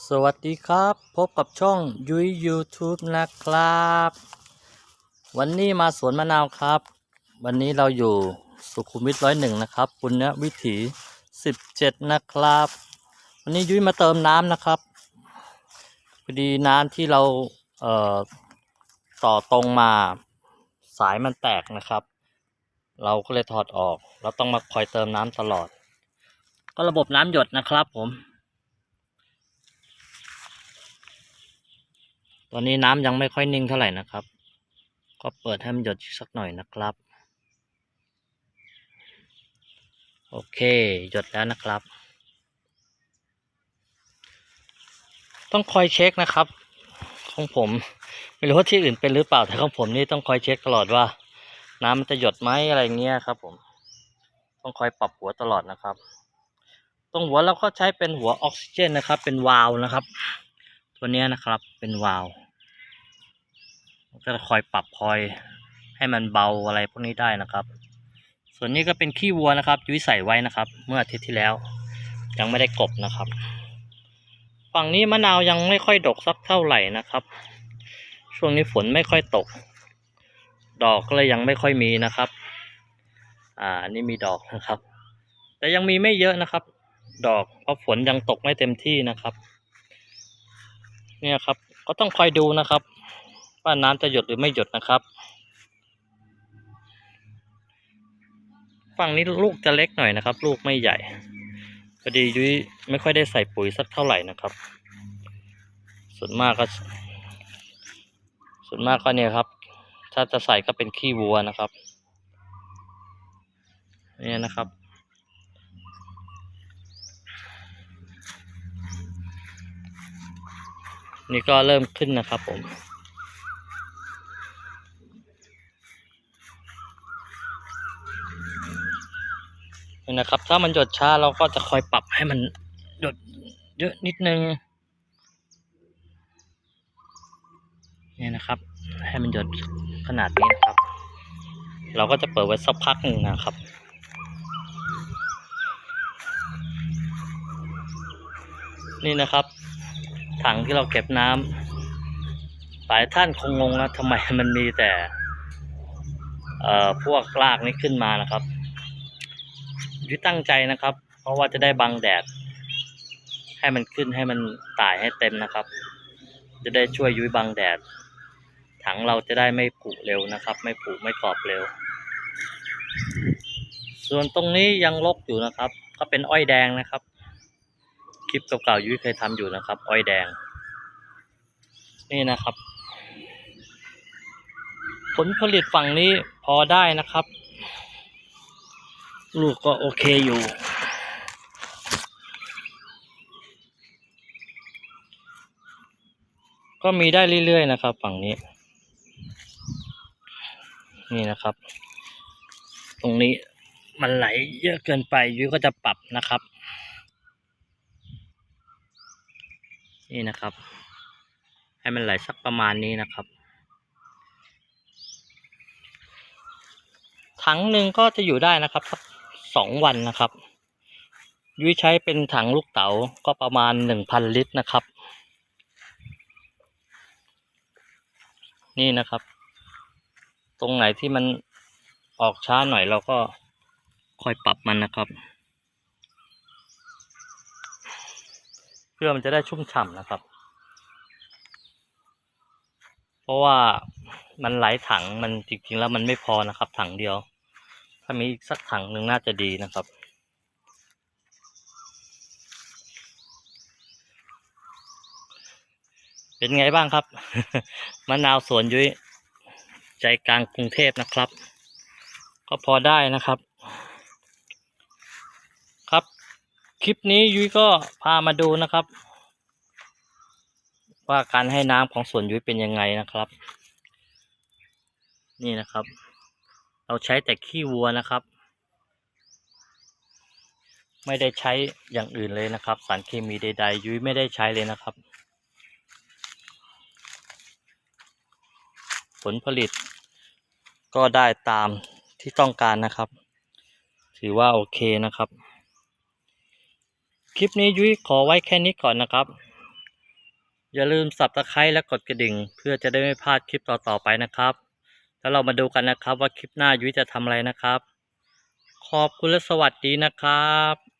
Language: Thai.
สวัสดีครับ พบกับช่องยุ้ย YouTube นะครับ วันนี้มาสวนมะนาวครับ วันนี้เราอยู่สุขุมวิทร้อยหนึ่งนะครับปุณณวิถีสิบเจ็ดนะครับ วันนี้ยุ้ยมาเติมน้ำนะครับพอดีน้ำที่เราเอ่อต่อตรงมาสายมันแตกนะครับ เราก็เลยถอดออก เราต้องมาคอยเติมน้ำตลอด ก็ระบบน้ำหยดนะครับผม ตอนนี้น้ำยังไม่ค่อยนิ่งเท่าไหร่นะครับ ก็เปิดให้มันหยดสักหน่อยนะครับ โอเค หยดแล้วนะครับ ต้องคอยเช็คนะครับ ของผม ไม่รู้ว่าที่อื่นเป็นหรือเปล่าแต่ของผมนี่ต้องคอยเช็คตลอดว่า น้ำมันจะหยดไหมอะไรเงี้ยครับ ผม ต้องคอยปรับหัวตลอดนะครับ ตรงหัวเราก็ใช้เป็นหัวออกซิเจนนะครับ เป็นวาล์วนะครับตัวนี้นะครับเป็นวาล์ว ก็จะคอยปรับคอยให้มันเบาอะไรพวกนี้ได้นะครับ ส่วนนี้ก็เป็นขี้วัวนะครับยุ้ยใส่ไว้นะครับ เมื่ออาทิตย์ที่แล้ว ยังไม่ได้กบนะครับ ฝั่งนี้มะนาวยังไม่ค่อยดกสักเท่าไหร่นะครับ ช่วงนี้ฝนไม่ค่อยตก ดอกก็เลยยังไม่ค่อยมีนะครับ อ่านี่มีดอกนะครับ แต่ยังมีไม่เยอะนะครับ ดอกเพราะฝนยังตกไม่เต็มที่นะครับ เนี่ยครับ ก็ต้องคอยดูนะครับ ว่าน้ำจะหยดหรือไม่หยดนะครับ ฝั่งนี้ลูกจะเล็กหน่อยนะครับ ลูกไม่ใหญ่พอดียุ้ยไม่ค่อยได้ใส่ปุ๋ยสักเท่าไหร่นะครับ ส่วนมากก็ ส่วนมากก็เนี่ยครับ ถ้าจะใส่ก็เป็นขี้วัวนะครับเนี่ยนะครับนี่ก็เริ่มขึ้นนะครับผม นี่นะครับ ถ้ามันหยดช้าเราก็จะคอยปรับให้มันหยดเยอะนิดนึงนี่นะครับ ให้มันหยดขนาดนี้นะครับ เราก็จะเปิดไว้สักพักหนึ่งนะครับนี่นะครับ ถังที่เราเก็บน้ำหลายท่านคงงงนะทำไมมันมีแต่ เอ่อพวกรากนี้ขึ้นมานะครับ ยุ้ยตั้งใจนะครับ เพราะว่าจะได้บังแดด ให้มันขึ้นให้มันตายให้เต็มนะครับ จะได้ช่วยยุ้ยบังแดด ถังเราจะได้ไม่ผุเร็วนะครับ ไม่ผุไม่กรอบเร็ว ส่วนตรงนี้ยังรกอยู่นะครับ ก็เป็นอ้อยแดงนะครับ คลิปเก่าๆยุ้ยเคยทำอยู่นะครับ อ้อยแดง นี่นะครับ ผลผลิตฝั่งนี้พอได้นะครับ ลูกก็โอเคอยู่ ก็มีได้เรื่อยๆนะครับ ฝั่งนี้ นี่นะครับ ตรงนี้มันไหลเยอะเกินไปยุ้ยก็จะปรับนะครับ นี่นะครับ ให้มันไหลสักประมาณนี้นะครับถังหนึ่งก็จะอยู่ได้นะครับสัก สองวันนะครับ ยุ้ยใช้เป็นถังลูกเต๋าก็ประมาณหนึ่งพันลิตรนะครับ นี่นะครับ ตรงไหนที่มันออกช้าหน่อยเราก็ค่อยปรับมันนะครับ เพื่อมันจะได้ชุ่มฉ่ำนะครับ เพราะว่ามันหลายถังมันจริงๆแล้วมันไม่พอนะครับ ถังเดียวามีอีกสักถังหนึ่งน่าจะดีนะครับ เป็นไงบ้างครับ มะนาวสวนยุ้ยใจกลางกรุงเทพนะครับ ก็พอได้นะครับ ครับคลิปนี้ยุ้ยก็พามาดูนะครับ ว่าการให้น้ำของสวนยุ้ยเป็นยังไงนะครับ นี่นะครับ เราใช้แต่ขี้วัวนะครับ ไม่ได้ใช้อย่างอื่นเลยนะครับ สารเคมีใด ๆ ยุ้ยไม่ได้ใช้เลยนะครับ ผลผลิตก็ได้ตามที่ต้องการนะครับ ถือว่าโอเคนะครับ คลิปนี้ยุ้ยขอไว้แค่นี้ก่อนนะครับ อย่าลืมสับตะไคร้และกดกระดิ่ง เพื่อจะได้ไม่พลาดคลิปต่อๆไปนะครับ แล้วเรามาดูกันนะครับว่าคลิปหน้ายุ้ยจะทำอะไรนะครับ ขอบคุณและสวัสดีนะครับ